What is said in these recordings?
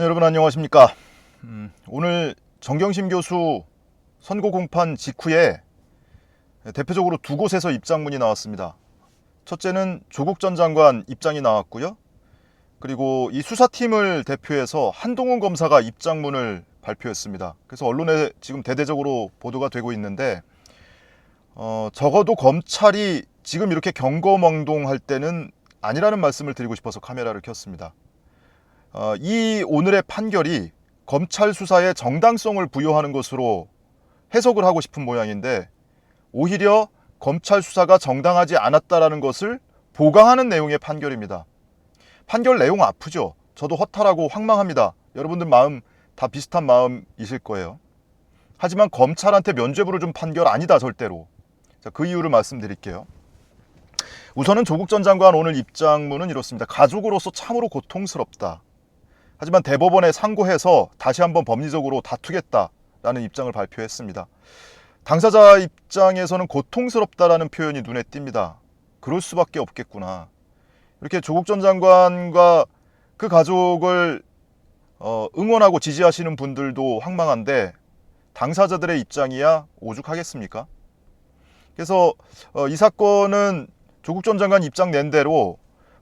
네, 여러분 안녕하십니까. 음, 오늘 정경심 교수 선고 공판 직후에 대표적으로 두 곳에서 입장문이 나왔습니다. 첫째는 조국 전 장관 입장이 나왔고요. 그리고 이 수사팀을 대표해서 한동훈 검사가 입장문을 발표했습니다. 그래서 언론에 지금 대대적으로 보도가 되고 있는데 어, 적어도 검찰이 지금 이렇게 경거망동할 때는 아니라는 말씀을 드리고 싶어서 카메라를 켰습니다. 어, 이 오늘의 판결이 검찰 수사에 정당성을 부여하는 것으로 해석을 하고 싶은 모양인데 오히려 검찰 수사가 정당하지 않았다라는 것을 보강하는 내용의 판결입니다. 판결 내용 아프죠? 저도 허탈하고 황망합니다. 여러분들 마음 다 비슷한 마음이실 거예요. 하지만 검찰한테 면죄부를 준 판결 아니다 절대로. 자, 그 이유를 말씀드릴게요. 우선은 조국 전 장관 오늘 입장문은 이렇습니다. 가족으로서 참으로 고통스럽다. 하지만 대법원에 상고해서 다시 한번 법리적으로 다투겠다라는 입장을 발표했습니다. 당사자 입장에서는 고통스럽다라는 표현이 눈에 띕니다. 그럴 수밖에 없겠구나. 이렇게 조국 전 장관과 그 가족을 어, 응원하고 지지하시는 분들도 황망한데 당사자들의 입장이야 오죽하겠습니까? 그래서 어, 이 사건은 조국 전 장관 입장 낸 대로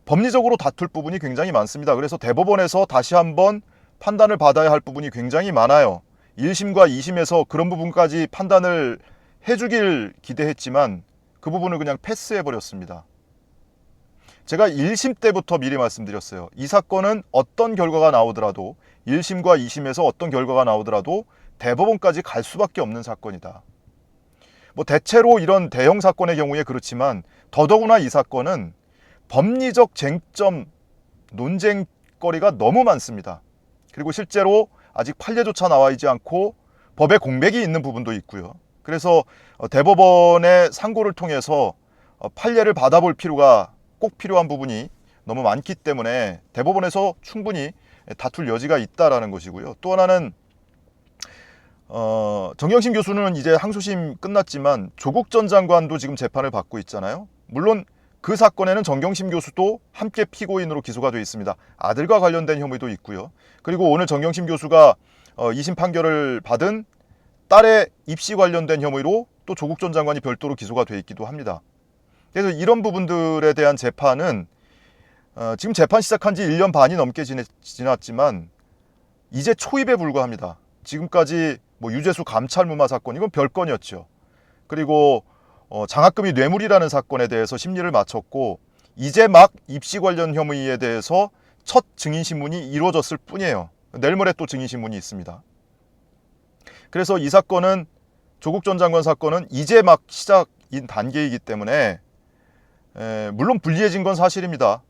법리적으로 다툴 부분이 굉장히 많습니다. 그래서 대법원에서 다시 한번 판단을 받아야 할 부분이 굉장히 많아요. 1심과 2심에서 그런 부분까지 판단을 해주길 기대했지만 그 부분을 그냥 패스해버렸습니다. 제가 1심 때부터 미리 말씀드렸어요. 이 사건은 어떤 결과가 나오더라도 1심과 2심에서 어떤 결과가 나오더라도 대법원까지 갈 수밖에 없는 사건이다. 뭐 대체로 이런 대형 사건의 경우에 그렇지만 더더구나 이 사건은 법리적 쟁점 논쟁거리가 너무 많습니다. 그리고 실제로 아직 판례조차 나와 있지 않고 법에 공백이 있는 부분도 있고요. 그래서 어, 대법원의 상고를 통해서 어, 판례를 받아볼 필요가 꼭 필요한 부분이 너무 많기 때문에 대법원에서 충분히 다툴 여지가 있다라는 것이고요. 또 하나는 어, 정경심 교수는 이제 항소심 끝났지만 조국 전 장관도 지금 재판을 받고 있잖아요. 물론 그 사건에는 정경심 교수도 함께 피고인으로 기소가 되어 있습니다. 아들과 관련된 혐의도 있고요. 그리고 오늘 정경심 교수가 어, 2심 판결을 받은 딸의 입시 관련된 혐의로 또 조국 전 장관이 별도로 기소가 되어 있기도 합니다. 그래서 이런 부분들에 대한 재판은 어, 지금 재판 시작한 지 1년 반이 넘게 지났지만 이제 초입에 불과합니다. 지금까지 뭐 유재수 감찰 무마 사건 이건 별건이었죠. 그리고 어, 장학금이 뇌물이라는 사건에 대해서 심리를 마쳤고 이제 막 입시 관련 혐의에 대해서 첫 증인 신문이 이루어졌을 뿐이에요. 내일 모레 또 증인 신문이 있습니다. 그래서 이 사건은 조국 전 장관 사건은 이제 막 시작인 단계이기 때문에 에, 물론 불리해진 건 사실입니다.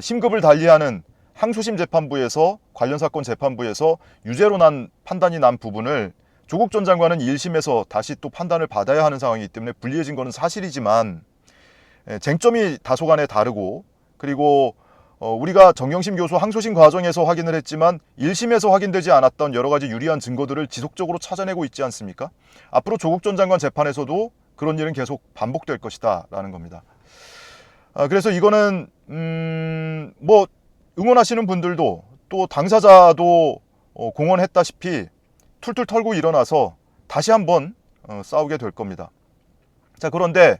심급을 달리하는 항소심 재판부에서 관련 사건 재판부에서 유죄로 난 판단이 난 부분을 조국 전 장관은 1심에서 다시 또 판단을 받아야 하는 상황이기 때문에 불리해진 것은 사실이지만 쟁점이 다소간에 다르고 그리고 어, 우리가 정경심 교수 항소심 과정에서 확인을 했지만 1심에서 확인되지 않았던 여러 가지 유리한 증거들을 지속적으로 찾아내고 있지 않습니까? 앞으로 조국 전 장관 재판에서도 그런 일은 계속 반복될 것이다 라는 겁니다. 아, 그래서 이거는 음, 뭐 응원하시는 분들도 또 당사자도 어, 공언했다시피 툴툴 털고 일어나서 다시 한번 어, 싸우게 될 겁니다. 자 그런데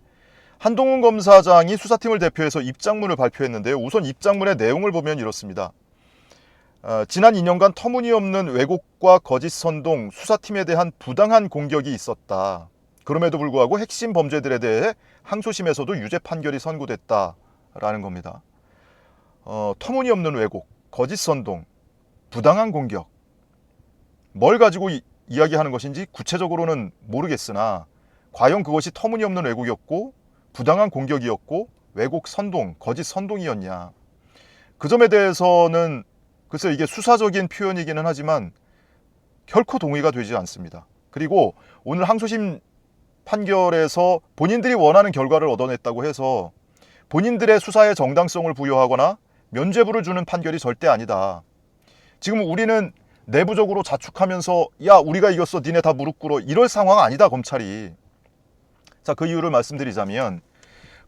한동훈 검사장이 수사팀을 대표해서 입장문을 발표했는데요. 우선 입장문의 내용을 보면 이렇습니다. 어, 지난 2년간 터무니없는 왜곡과 거짓 선동, 수사팀에 대한 부당한 공격이 있었다. 그럼에도 불구하고 핵심 범죄들에 대해 항소심에서도 유죄 판결이 선고됐다라는 겁니다. 어, 터무니없는 왜곡, 거짓 선동, 부당한 공격. 뭘 가지고 이, 이야기하는 것인지 구체적으로는 모르겠으나 과연 그것이 터무니없는 왜곡이었고 부당한 공격이었고 왜곡 선동, 거짓 선동이었냐. 그 점에 대해서는 글쎄 이게 수사적인 표현이기는 하지만 결코 동의가 되지 않습니다. 그리고 오늘 항소심 판결에서 본인들이 원하는 결과를 얻어냈다고 해서 본인들의 수사의 정당성을 부여하거나 면죄부를 주는 판결이 절대 아니다. 지금 우리는 내부적으로 자축하면서 야 우리가 이겼어 니네 다 무릎 꿇어 이럴 상황 아니다 검찰이 자 그 이유를 말씀드리자면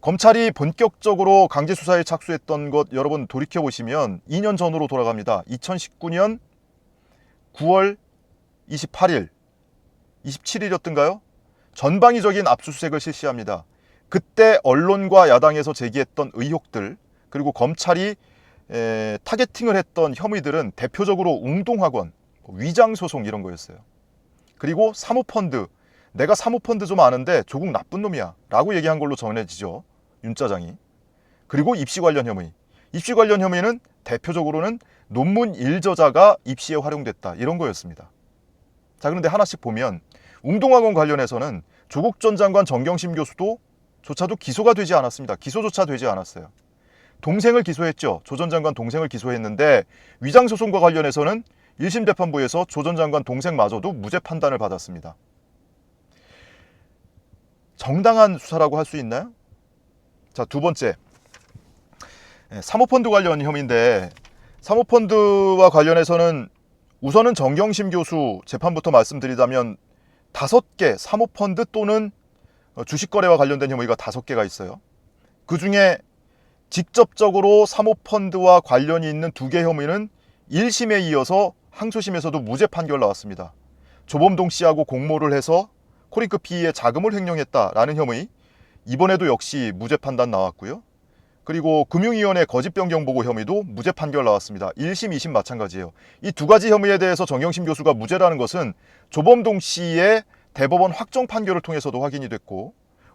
검찰이 본격적으로 강제 수사에 착수했던 것 여러분 돌이켜 보시면 2년 전으로 돌아갑니다 2019년 9월 28일, 27일이었던가요? 전방위적인 압수수색을 실시합니다. 그때 언론과 야당에서 제기했던 의혹들 그리고 검찰이 에, 타겟팅을 했던 혐의들은 대표적으로 웅동학원, 위장 소송 이런 거였어요. 그리고 사모펀드, 내가 사모펀드 좀 아는데 조국 나쁜 놈이야 라고 얘기한 걸로 전해지죠. 윤 짜장이. 그리고 입시 관련 혐의. 입시 관련 혐의는 대표적으로는 논문 일저자가 입시에 활용됐다 이런 거였습니다. 자 그런데 하나씩 보면 웅동학원 관련해서는 조국 전 장관 정경심 교수도 조차도 기소가 되지 않았습니다. 기소조차 되지 않았어요. 동생을 기소했죠. 조 전 장관 동생을 기소했는데 위장 소송과 관련해서는 1심 재판부에서 조 전 장관 동생마저도 무죄 판단을 받았습니다. 정당한 수사라고 할 수 있나요? 자, 두 번째. 예, 사모펀드 관련 혐의인데 사모펀드와 관련해서는 우선은 정경심 교수 재판부터 말씀드리자면 다섯 개 사모펀드 또는 어, 주식 거래와 관련된 혐의가 다섯 개가 있어요. 그 중에 직접적으로 사모펀드와 관련이 있는 두 개 혐의는 1심에 이어서 항소심에서도 무죄 판결 나왔습니다. 조범동 씨하고 공모를 해서 코링크 PE에 자금을 횡령했다라는 혐의 이번에도 역시 무죄 판단 나왔고요. 그리고 금융위원회 거짓 변경 보고 혐의도 무죄 판결 나왔습니다. 1심, 2심 마찬가지예요. 이 두 가지 혐의에 대해서 정영심 교수가 무죄라는 것은 조범동 씨의 대법원 확정 판결을 통해서도 확인이 됐고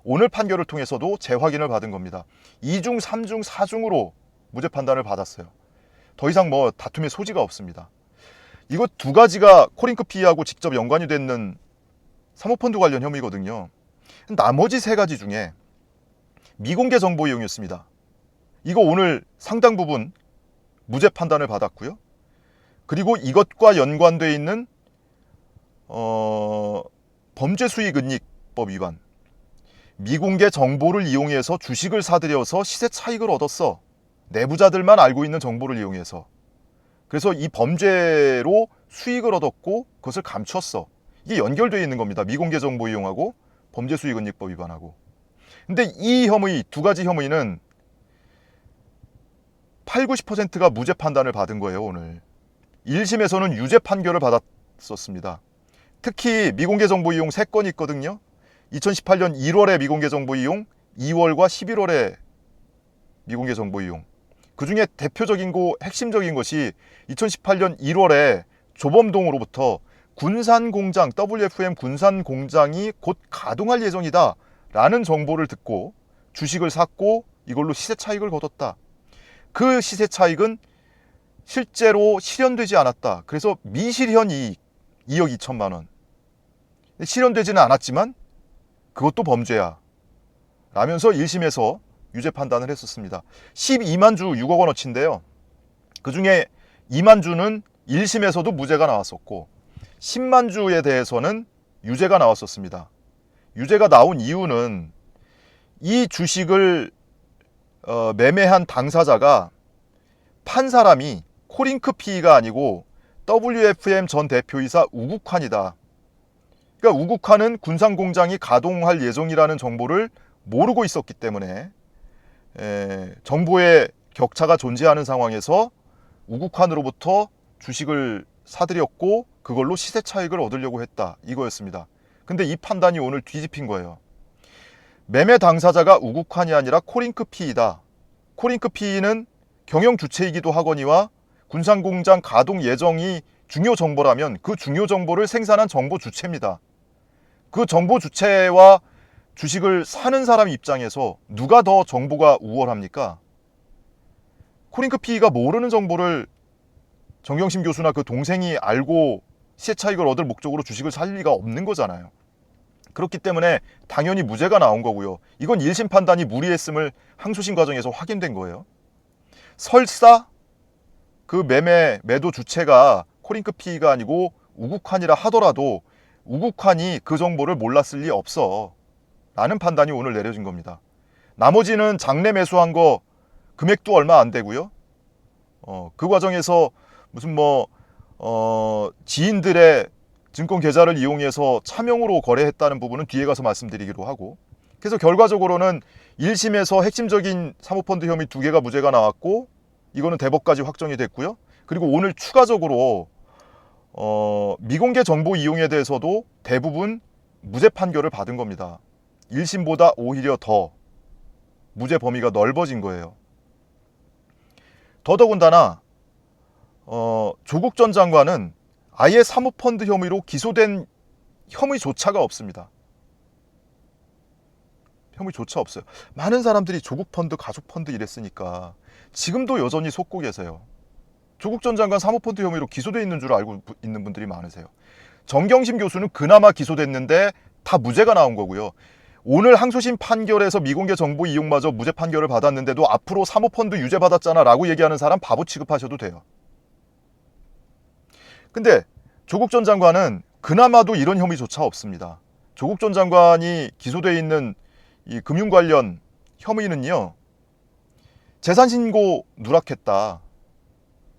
오늘 판결을 통해서도 재확인을 받은 겁니다. 2중, 3중, 4중으로 무죄 판단을 받았어요. 더 이상 뭐 다툼의 소지가 없습니다. 이거 두 가지가 코링크 피하고 직접 연관이 되는 사모펀드 관련 혐의거든요. 나머지 세 가지 중에 미공개 정보 이용이었습니다. 이거 오늘 상당 부분 무죄 판단을 받았고요. 그리고 이것과 연관돼 있는 어, 범죄 수익 은닉법 위반. 미공개 정보를 이용해서 주식을 사들여서 시세 차익을 얻었어. 내부자들만 알고 있는 정보를 이용해서. 그래서 이 범죄로 수익을 얻었고 그것을 감췄어. 이게 연결되어 있는 겁니다. 미공개 정보 이용하고 범죄 수익 은닉법 위반하고. 근데 이 혐의 두 가지 혐의는 8, 90%가 무죄 판단을 받은 거예요, 오늘. 1심에서는 유죄 판결을 받았었습니다. 특히 미공개 정보 이용 3건이 있거든요. 2018년 1월에 미공개 정보 이용, 2월과 11월에 미공개 정보 이용. 그 중에 대표적인 거, 핵심적인 것이 2018년 1월에 조범동으로부터 군산 공장, WFM 군산 공장이 곧 가동할 예정이다. 라는 정보를 듣고 주식을 샀고 이걸로 시세 차익을 거뒀다. 그 시세 차익은 실제로 실현되지 않았다. 그래서 미실현 이익 2억 2천만 원. 실현되지는 않았지만 그것도 범죄야. 라면서 1심에서 유죄 판단을 했었습니다. 12만 주 6억 원어치인데요. 그 중에 2만 주는 1심에서도 무죄가 나왔었고 10만 주에 대해서는 유죄가 나왔었습니다. 유죄가 나온 이유는 이 주식을 어, 매매한 당사자가 판 사람이 코링크 PE가 아니고 WFM 전 대표이사 우국환이다. 그러니까 우국환은 군산 공장이 가동할 예정이라는 정보를 모르고 있었기 때문에 에, 정보의 격차가 존재하는 상황에서 우국환으로부터 주식을 사들였고 그걸로 시세 차익을 얻으려고 했다 이거였습니다. 근데 이 판단이 오늘 뒤집힌 거예요. 매매 당사자가 우국환이 아니라 코링크 PE다. 코링크 PE는 경영 주체이기도 하거니와 군산 공장 가동 예정이 중요 정보라면 그 중요 정보를 생산한 정보 주체입니다. 그 정보 주체와 주식을 사는 사람 입장에서 누가 더 정보가 우월합니까? 코링크 PE가 모르는 정보를 정경심 교수나 그 동생이 알고 시세 차익을 얻을 목적으로 주식을 살 리가 없는 거잖아요. 그렇기 때문에 당연히 무죄가 나온 거고요. 이건 1심 판단이 무리했음을 항소심 과정에서 확인된 거예요. 설사 그 매매 매도 주체가 코링크 PE가 아니고 우국환이라 하더라도 우국환이 그 정보를 몰랐을 리 없어. 라는 판단이 오늘 내려진 겁니다. 나머지는 장래 매수한 거 금액도 얼마 안 되고요. 어, 그 과정에서 무슨 뭐, 어, 지인들의 증권 계좌를 이용해서 차명으로 거래했다는 부분은 뒤에 가서 말씀드리기로 하고. 그래서 결과적으로는 1심에서 핵심적인 사모펀드 혐의 두 개가 무죄가 나왔고, 이거는 대법까지 확정이 됐고요. 그리고 오늘 추가적으로 어, 미공개 정보 이용에 대해서도 대부분 무죄 판결을 받은 겁니다. 1심보다 오히려 더 무죄 범위가 넓어진 거예요. 더더군다나 어, 조국 전 장관은 아예 사모펀드 혐의로 기소된 혐의조차가 없습니다. 혐의조차 없어요. 많은 사람들이 조국 펀드, 가족 펀드 이랬으니까 지금도 여전히 속고 계세요. 조국 전 장관 사모펀드 혐의로 기소돼 있는 줄 알고 부- 있는 분들이 많으세요. 정경심 교수는 그나마 기소됐는데 다 무죄가 나온 거고요. 오늘 항소심 판결에서 미공개 정보 이용마저 무죄 판결을 받았는데도 앞으로 사모펀드 유죄 받았잖아 라고 얘기하는 사람 바보 취급하셔도 돼요. 근데 조국 전 장관은 그나마도 이런 혐의조차 없습니다. 조국 전 장관이 기소돼 있는 이 금융 관련 혐의는요. 재산 신고 누락했다.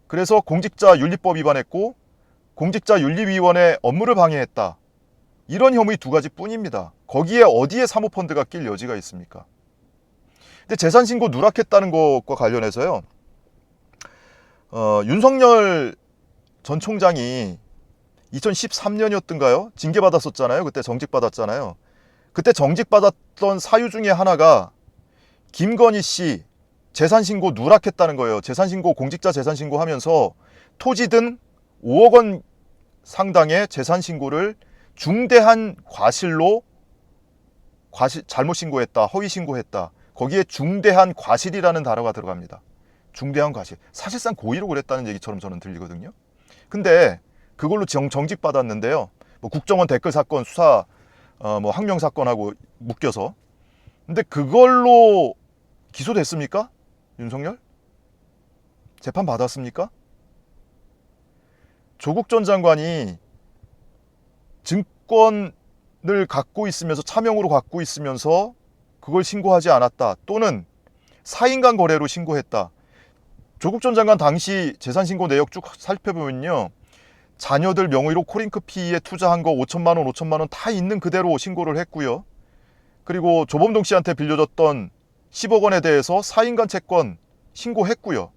그래서 공직자 윤리법 위반했고 공직자 윤리위원회 업무를 방해했다. 이런 혐의 두 가지 뿐입니다. 거기에 어디에 사모펀드가 낄 여지가 있습니까? 근데 재산 신고 누락했다는 것과 관련해서요. 어, 윤석열 전 총장이 2013년이었던가요? 징계 받았었잖아요. 그때 정직 받았잖아요. 그때 정직 받았던 사유 중에 하나가 김건희 씨 재산 신고 누락했다는 거예요. 재산 신고 공직자 재산 신고 하면서 토지 등 5억 원 상당의 재산 신고를 중대한 과실로 과실 잘못 신고했다, 허위 신고했다. 거기에 중대한 과실이라는 단어가 들어갑니다. 중대한 과실. 사실상 고의로 그랬다는 얘기처럼 저는 들리거든요. 근데 그걸로 정, 정직 받았는데요. 뭐 국정원 댓글 사건 수사 어, 뭐 항명 사건하고 묶여서 근데 그걸로 기소됐습니까? 윤석열? 재판 받았습니까? 조국 전 장관이 증권을 갖고 있으면서 차명으로 갖고 있으면서 그걸 신고하지 않았다 또는 사인간 거래로 신고했다. 조국 전 장관 당시 재산 신고 내역 쭉 살펴보면요. 자녀들 명의로 코링크 피에 투자한 거 5천만 원, 5천만 원 다 있는 그대로 신고를 했고요. 그리고 조범동 씨한테 빌려줬던 10억 원에 대해서 사인간 채권 신고했고요.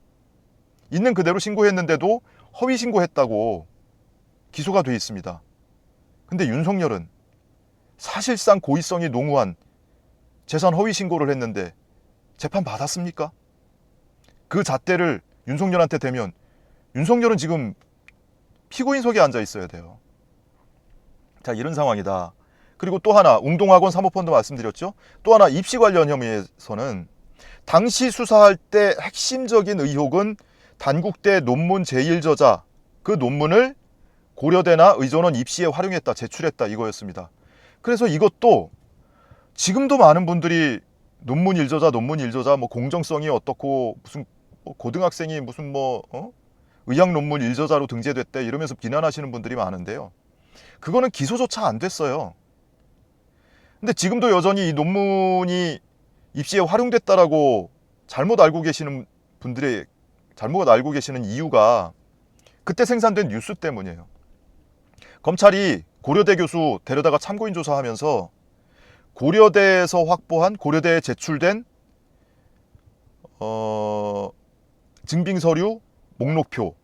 있는 그대로 신고했는데도 허위 신고했다고 기소가 돼 있습니다. 근데 윤석열은 사실상 고의성이 농후한 재산 허위 신고를 했는데 재판 받았습니까? 그 잣대를 윤석열한테 대면 윤석열은 지금 피고인석에 앉아 있어야 돼요. 자, 이런 상황이다. 그리고 또 하나 웅동학원 사모펀드 말씀드렸죠. 또 하나 입시 관련 혐의에서는 당시 수사할 때 핵심적인 의혹은 단국대 논문 제1저자 그 논문을 고려대나 의전원 입시에 활용했다, 제출했다 이거였습니다. 그래서 이것도 지금도 많은 분들이 논문 일저자, 논문 일저자, 뭐 공정성이 어떻고 무슨 뭐 고등학생이 무슨 뭐 어? 의학 논문 일저자로 등재됐대 이러면서 비난하시는 분들이 많은데요. 그거는 기소조차 안 됐어요. 근데 지금도 여전히 이 논문이 입시에 활용됐다라고 잘못 알고 계시는 분들의 잘못 알고 계시는 이유가 그때 생산된 뉴스 때문이에요. 검찰이 고려대 교수 데려다가 참고인 조사하면서 고려대에서 확보한 고려대에 제출된 어, 증빙 서류 목록표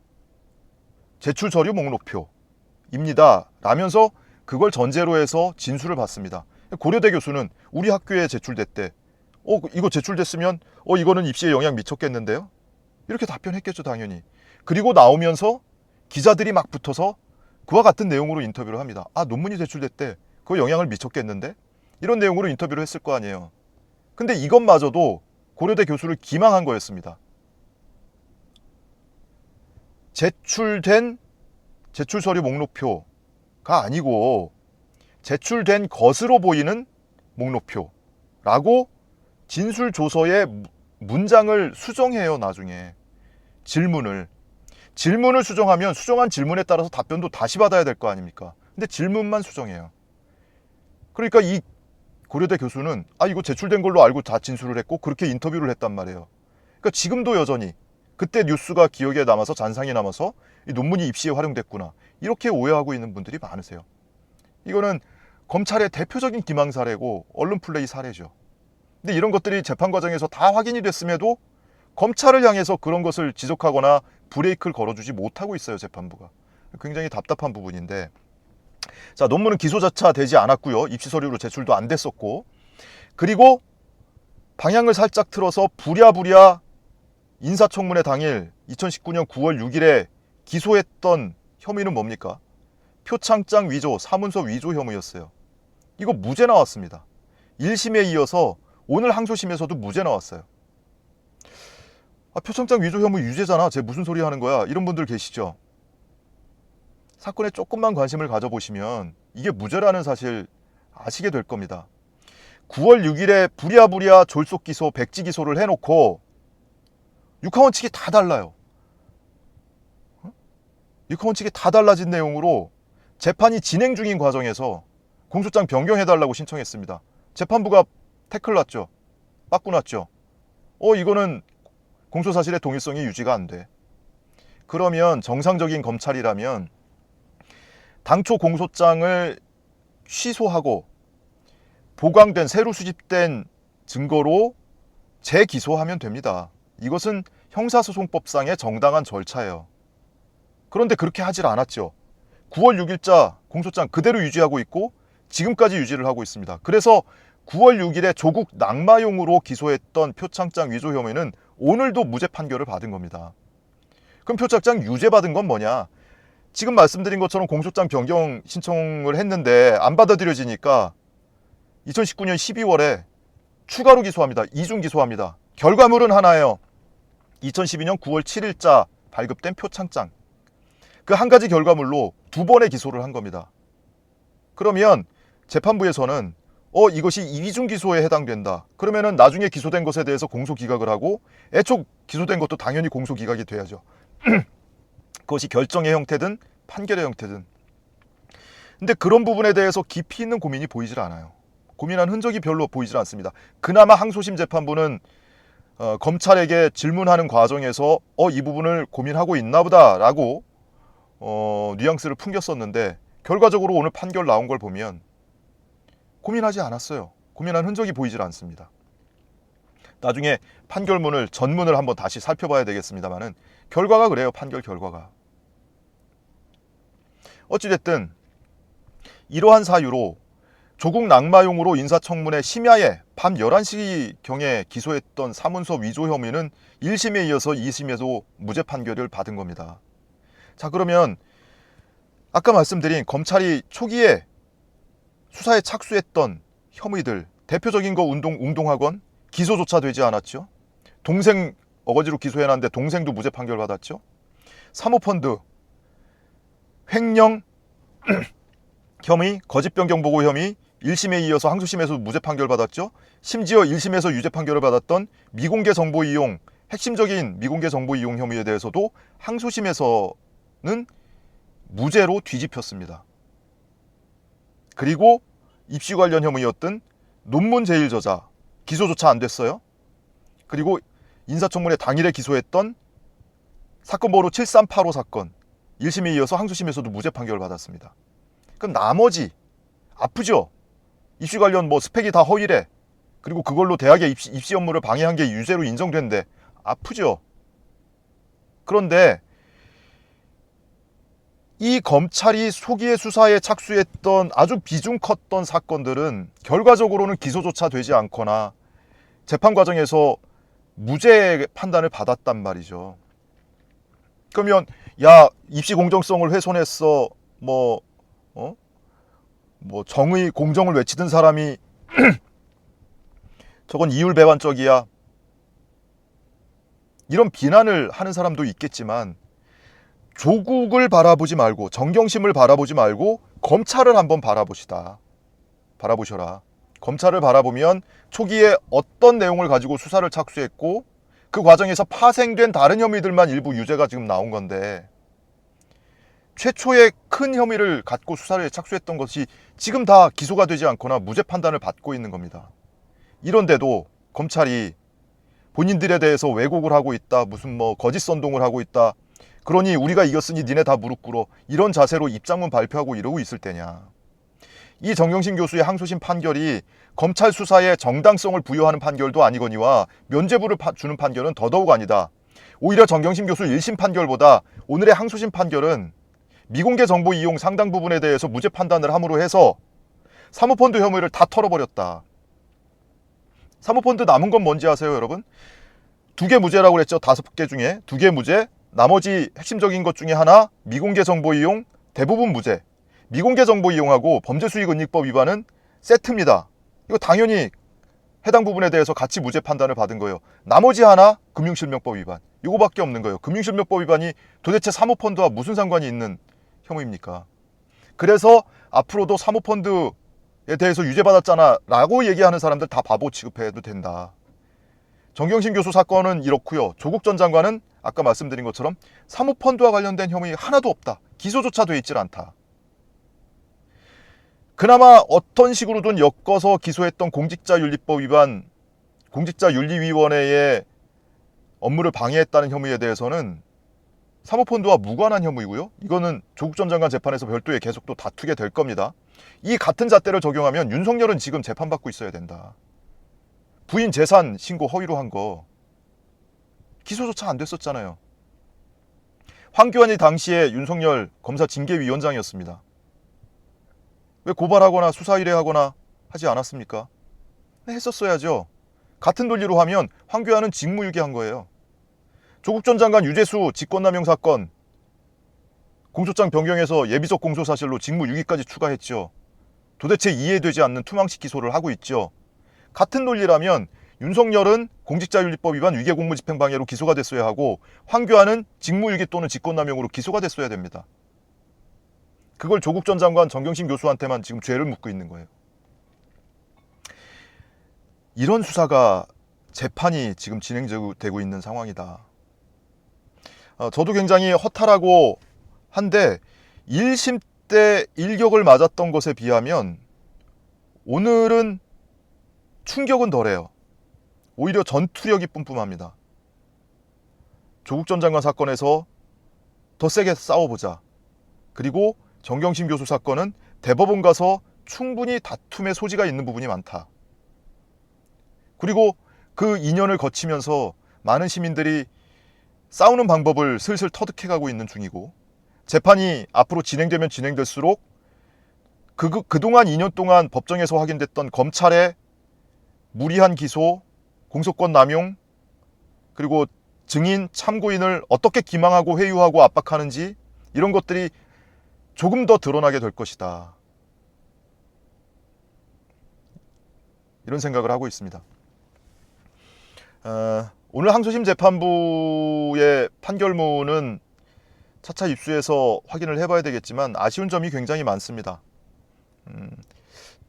제출 서류 목록표입니다. 라면서 그걸 전제로 해서 진술을 받습니다. 고려대 교수는 우리 학교에 제출됐대. 어 이거 제출됐으면 어 이거는 입시에 영향 미쳤겠는데요? 이렇게 답변했겠죠 당연히. 그리고 나오면서 기자들이 막 붙어서 그와 같은 내용으로 인터뷰를 합니다. 아 논문이 제출됐대. 그거 영향을 미쳤겠는데? 이런 내용으로 인터뷰를 했을 거 아니에요. 근데 이것마저도 고려대 교수를 기망한 거였습니다. 제출된 제출 서류 목록표가 아니고 제출된 것으로 보이는 목록표라고 진술 조서의 무- 문장을 수정해요 나중에 질문을 질문을 수정하면 수정한 질문에 따라서 답변도 다시 받아야 될 거 아닙니까? 근데 질문만 수정해요. 그러니까 이 고려대 교수는 아 이거 제출된 걸로 알고 다 진술을 했고 그렇게 인터뷰를 했단 말이에요. 그러니까 지금도 여전히 그때 뉴스가 기억에 남아서 잔상이 남아서 이 논문이 입시에 활용됐구나 이렇게 오해하고 있는 분들이 많으세요. 이거는 검찰의 대표적인 기망 사례고 언론 플레이 사례죠. 근데 이런 것들이 재판 과정에서 다 확인이 됐음에도 검찰을 향해서 그런 것을 지적하거나 브레이크를 걸어주지 못하고 있어요 재판부가. 굉장히 답답한 부분인데 자 논문은 기소자차 되지 않았고요. 입시 서류로 제출도 안 됐었고 그리고 방향을 살짝 틀어서 부랴부랴 인사청문회 당일 2019년 9월 6일에 기소했던 혐의는 뭡니까? 표창장 위조, 사문서 위조 혐의였어요. 이거 무죄 나왔습니다. 1심에 이어서 오늘 항소심에서도 무죄 나왔어요. 아, 표창장 위조 혐의 유죄잖아. 쟤 무슨 소리 하는 거야? 이런 분들 계시죠? 사건에 조금만 관심을 가져보시면 이게 무죄라는 사실 아시게 될 겁니다. 9월 6일에 부랴부랴 졸속 기소, 백지 기소를 해놓고 육하원 측이 다 달라요. 어? 육하원 측이 다 달라진 내용으로 재판이 진행 중인 과정에서 공소장 변경해달라고 신청했습니다. 재판부가 태클 났죠. 빠꾸 났죠. 어, 이거는 공소 사실의 동일성이 유지가 안 돼. 그러면 정상적인 검찰이라면 당초 공소장을 취소하고 보강된 새로 수집된 증거로 재기소하면 됩니다. 이것은 형사소송법상의 정당한 절차예요. 그런데 그렇게 하질 않았죠. 9월 6일자 공소장 그대로 유지하고 있고 지금까지 유지를 하고 있습니다. 그래서 9월 6일에 조국 낙마용으로 기소했던 표창장 위조 혐의는 오늘도 무죄 판결을 받은 겁니다. 그럼 표창장 유죄 받은 건 뭐냐? 지금 말씀드린 것처럼 공소장 변경 신청을 했는데 안 받아들여지니까 2019년 12월에 추가로 기소합니다. 이중 기소합니다. 결과물은 하나예요. 2012년 9월 7일자 발급된 표창장. 그 한 가지 결과물로 두 번의 기소를 한 겁니다. 그러면 재판부에서는 어 이것이 이중 기소에 해당된다. 그러면은 나중에 기소된 것에 대해서 공소 기각을 하고 애초 기소된 것도 당연히 공소 기각이 돼야죠. 그것이 결정의 형태든 판결의 형태든. 근데 그런 부분에 대해서 깊이 있는 고민이 보이질 않아요. 고민한 흔적이 별로 보이질 않습니다. 그나마 항소심 재판부는 어, 검찰에게 질문하는 과정에서 어 이 부분을 고민하고 있나 보다라고 어, 뉘앙스를 풍겼었는데 결과적으로 오늘 판결 나온 걸 보면 고민하지 않았어요. 고민한 흔적이 보이질 않습니다. 나중에 판결문을 전문을 한번 다시 살펴봐야 되겠습니다만은 결과가 그래요. 판결 결과가. 어찌됐든 이러한 사유로 조국 낙마용으로 인사청문회 심야에 밤 11시경에 기소했던 사문서 위조 혐의는 1심에 이어서 2심에도 무죄 판결을 받은 겁니다. 자, 그러면 아까 말씀드린 검찰이 초기에 수사에 착수했던 혐의들 대표적인 거 운동 웅동학원 기소조차 되지 않았죠. 동생 어거지로 기소해놨는데 동생도 무죄 판결 받았죠. 사모펀드 횡령 혐의 거짓 변경 보고 혐의 1심에 이어서 항소심에서 무죄 판결 받았죠. 심지어 1심에서 유죄 판결을 받았던 미공개 정보 이용 핵심적인 미공개 정보 이용 혐의에 대해서도 항소심에서는 무죄로 뒤집혔습니다. 그리고 입시 관련 혐의였던 논문 제일 저자 기소조차 안 됐어요. 그리고 인사청문회 당일에 기소했던 사건 번호 7385 사건 1심에 이어서 항소심에서도 무죄 판결을 받았습니다. 그럼 나머지 아프죠? 입시 관련 뭐 스펙이 다 허위래. 그리고 그걸로 대학의 입시, 입시 업무를 방해한 게 유죄로 인정된대. 아프죠? 그런데 이 검찰이 소기의 수사에 착수했던 아주 비중 컸던 사건들은 결과적으로는 기소조차 되지 않거나 재판 과정에서 무죄 판단을 받았단 말이죠. 그러면 야 입시 공정성을 훼손했어 뭐 어? 뭐 정의 공정을 외치던 사람이 저건 이율배반적이야 이런 비난을 하는 사람도 있겠지만 조국을 바라보지 말고 정경심을 바라보지 말고 검찰을 한번 바라보시다. 바라보셔라. 검찰을 바라보면 초기에 어떤 내용을 가지고 수사를 착수했고 그 과정에서 파생된 다른 혐의들만 일부 유죄가 지금 나온 건데 최초의 큰 혐의를 갖고 수사를 착수했던 것이 지금 다 기소가 되지 않거나 무죄 판단을 받고 있는 겁니다. 이런데도 검찰이 본인들에 대해서 왜곡을 하고 있다, 무슨 뭐 거짓 선동을 하고 있다, 그러니 우리가 이겼으니 니네 다 무릎 꿇어 이런 자세로 입장문 발표하고 이러고 있을 때냐. 이 정경심 교수의 항소심 판결이 검찰 수사에 정당성을 부여하는 판결도 아니거니와 면죄부를 파- 주는 판결은 더더욱 아니다. 오히려 정경심 교수 1심 판결보다 오늘의 항소심 판결은 미공개 정보 이용 상당 부분에 대해서 무죄 판단을 함으로 해서 사모펀드 혐의를 다 털어버렸다. 사모펀드 남은 건 뭔지 아세요, 여러분? 두 개 무죄라고 그랬죠. 다섯 개 중에 두 개 무죄. 나머지 핵심적인 것 중에 하나 미공개 정보 이용 대부분 무죄. 미공개 정보 이용하고 범죄 수익 은닉법 위반은 세트입니다. 이거 당연히 해당 부분에 대해서 같이 무죄 판단을 받은 거예요. 나머지 하나 금융실명법 위반. 이거밖에 없는 거예요. 금융실명법 위반이 도대체 사모펀드와 무슨 상관이 있는 혐의입니까? 그래서 앞으로도 사모펀드에 대해서 유죄받았잖아 라고 얘기하는 사람들 다 바보 취급해도 된다. 정경심 교수 사건은 이렇고요. 조국 전 장관은 아까 말씀드린 것처럼 사모펀드와 관련된 혐의 하나도 없다. 기소조차 돼 있질 않다. 그나마 어떤 식으로든 엮어서 기소했던 공직자윤리법 위반, 공직자윤리위원회의 업무를 방해했다는 혐의에 대해서는 사모펀드와 무관한 혐의고요. 이거는 조국 전 장관 재판에서 별도의 계속 또 다투게 될 겁니다. 이 같은 잣대를 적용하면 윤석열은 지금 재판받고 있어야 된다. 부인 재산 신고 허위로 한 거 기소조차 안 됐었잖아요. 황교안이 당시에 윤석열 검사 징계위원장이었습니다. 왜 고발하거나 수사 의뢰하거나 하지 않았습니까? 네, 했었어야죠. 같은 논리로 하면 황교안은 직무유기한 거예요. 조국 전 장관 유재수 직권남용 사건 공소장 변경해서 예비적 공소 사실로 직무유기까지 추가했죠. 도대체 이해되지 않는 투망식 기소를 하고 있죠. 같은 논리라면 윤석열은 공직자윤리법 위반 위계공무집행방해로 기소가 됐어야 하고 황교안은 직무유기 또는 직권남용으로 기소가 됐어야 됩니다. 그걸 조국 전 장관 정경심 교수한테만 지금 죄를 묻고 있는 거예요. 이런 수사가 재판이 지금 진행되고 있는 상황이다. 어, 저도 굉장히 허탈하고 한데 1심 때 일격을 맞았던 것에 비하면 오늘은 충격은 덜해요. 오히려 전투력이 뿜뿜합니다. 조국 전 장관 사건에서 더 세게 싸워보자. 그리고 정경심 교수 사건은 대법원 가서 충분히 다툼의 소지가 있는 부분이 많다. 그리고 그 2년을 거치면서 많은 시민들이 싸우는 방법을 슬슬 터득해가고 있는 중이고 재판이 앞으로 진행되면 진행될수록 그, 그, 그동안 2년 동안 법정에서 확인됐던 검찰의 무리한 기소, 공소권 남용, 그리고 증인, 참고인을 어떻게 기망하고 회유하고 압박하는지 이런 것들이 조금 더 드러나게 될 것이다. 이런 생각을 하고 있습니다. 어, 오늘 항소심 재판부의 판결문은 차차 입수해서 확인을 해봐야 되겠지만 아쉬운 점이 굉장히 많습니다. 음,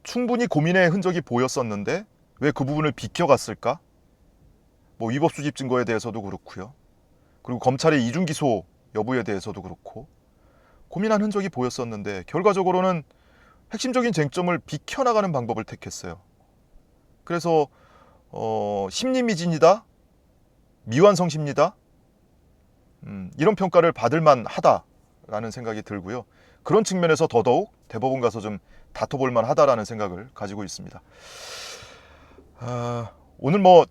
충분히 고민의 흔적이 보였었는데 왜 그 부분을 비켜갔을까? 뭐 위법 수집 증거에 대해서도 그렇고요. 그리고 검찰의 이중 기소 여부에 대해서도 그렇고 고민한 흔적이 보였었는데 결과적으로는 핵심적인 쟁점을 비켜나가는 방법을 택했어요. 그래서 어, 심리미진이다, 미완성심리다, 음, 이런 평가를 받을 만 하다라는 생각이 들고요. 그런 측면에서 더더욱 대법원 가서 좀 다퉈볼 만 하다라는 생각을 가지고 있습니다. 아, 오늘 뭐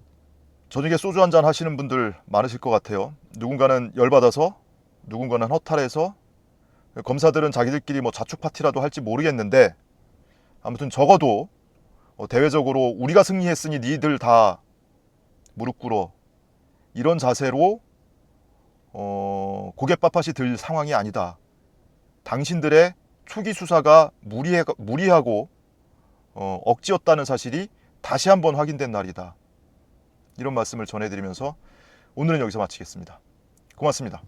저녁에 소주 한 잔 하시는 분들 많으실 것 같아요. 누군가는 열받아서, 누군가는 허탈해서, 검사들은 자기들끼리 뭐 자축 파티라도 할지 모르겠는데, 아무튼 적어도 어, 대외적으로 우리가 승리했으니 니들 다 무릎 꿇어 이런 자세로 어, 고갯밥밭이 들 상황이 아니다. 당신들의 초기 수사가 무리해, 무리하고 어, 억지였다는 사실이 다시 한번 확인된 날이다. 이런 말씀을 전해드리면서 오늘은 여기서 마치겠습니다. 고맙습니다.